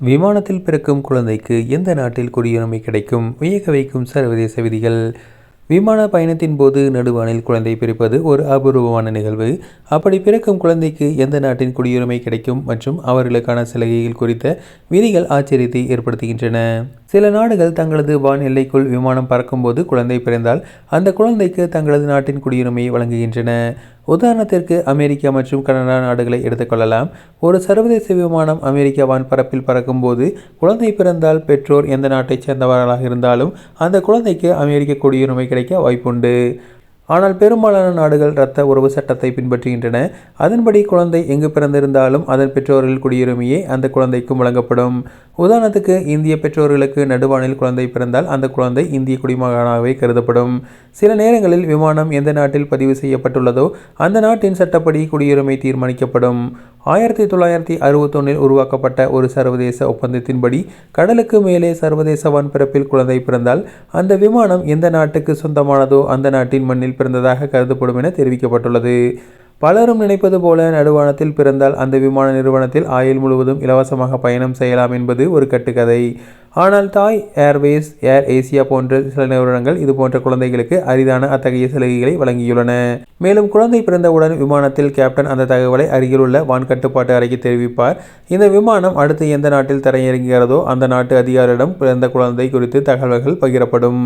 விமானத்தில் பிறக்கும் குழந்தைக்கு எந்த நாட்டில் குடியுரிமை கிடைக்கும்? வியக்க வைக்கும் சர்வதேச விதிகள். விமான பயணத்தின் போது நடுவானில் குழந்தை பிறப்பது ஒரு அபூர்வமான நிகழ்வு. அப்படி பிறக்கும் குழந்தைக்கு எந்த நாட்டின் குடியுரிமை கிடைக்கும்? மற்றும் அவர்களுக்கான சலுகைகள் குறித்த விதிகள் ஆச்சரியத்தை ஏற்படுத்துகின்றன. சில நாடுகள் தங்களது வான் எல்லைக்குள் விமானம் பறக்கும்போது குழந்தை பிறந்தால் அந்த குழந்தைக்கு தங்களது நாட்டின் குடியுரிமையை வழங்குகின்றன. உதாரணத்திற்கு அமெரிக்கா மற்றும் கனடா நாடுகளை எடுத்துக்கொள்ளலாம் ஒரு சர்வதேச விமானம் அமெரிக்க வான்பரப்பில் பறக்கும்போது குழந்தை பிறந்தால் பெற்றோர் எந்த நாட்டைச் சேர்ந்தவர்களாக இருந்தாலும் அந்த குழந்தைக்கு அமெரிக்க குடியுரிமை கிடைக்க வாய்ப்புண்டு. ஆனால் பெரும்பாலான நாடுகள் இரத்த உறவு சட்டத்தை பின்பற்றுகின்றன. அதன்படி குழந்தை எங்கு பிறந்திருந்தாலும் அதன் பெற்றோர்கள் குடியுரிமையே அந்த குழந்தைக்கும் வழங்கப்படும். உதாரணத்துக்கு இந்திய பெற்றோர்களுக்கு நடுவானில் குழந்தை பிறந்தால் அந்த குழந்தை இந்திய குடிமகனாகவே கருதப்படும். சில நேரங்களில் விமானம் எந்த நாட்டில் பதிவு செய்யப்பட்டுள்ளதோ அந்த நாட்டின் சட்டப்படி குடியுரிமை தீர்மானிக்கப்படும். ஆயிரத்தி தொள்ளாயிரத்தி அறுபத்தொன்னில் உருவாக்கப்பட்ட ஒரு சர்வதேச ஒப்பந்தத்தின்படி கடலுக்கு மேலே சர்வதேச வான்பிறப்பில் குழந்தை பிறந்தால் அந்த விமானம் எந்த நாட்டுக்கு சொந்தமானதோ அந்த நாட்டின் மண்ணில் பிறந்ததாக கருதப்படும் என தெரிவிக்கப்பட்டுள்ளது. பலரும் நினைப்பது போல நடுவானத்தில் பிறந்தால் அந்த விமான நிறுவனத்தில் ஆயுள் முழுவதும் இலவசமாக பயணம் செய்யலாம் என்பது ஒரு கட்டுக்கதை. ஆனால் தாய் ஏர்வேஸ் ஏர் ஏசியா போன்ற சில நிறுவனங்கள் இது போன்ற குழந்தைகளுக்கு அரிதான அத்தகைய சலுகைகளை வழங்கியுள்ளன. மேலும் குழந்தை பிறந்தவுடன் விமானத்தில் கேப்டன் அந்த தகவலை அருகிலுள்ள வான் கட்டுப்பாட்டு அறைக்கு தெரிவிப்பார். இந்த விமானம் அடுத்து எந்த நாட்டில் தரையிறங்குகிறதோ அந்த நாட்டு அதிகாரியிடம் பிறந்த குழந்தை குறித்து தகவல்கள் பகிரப்படும்.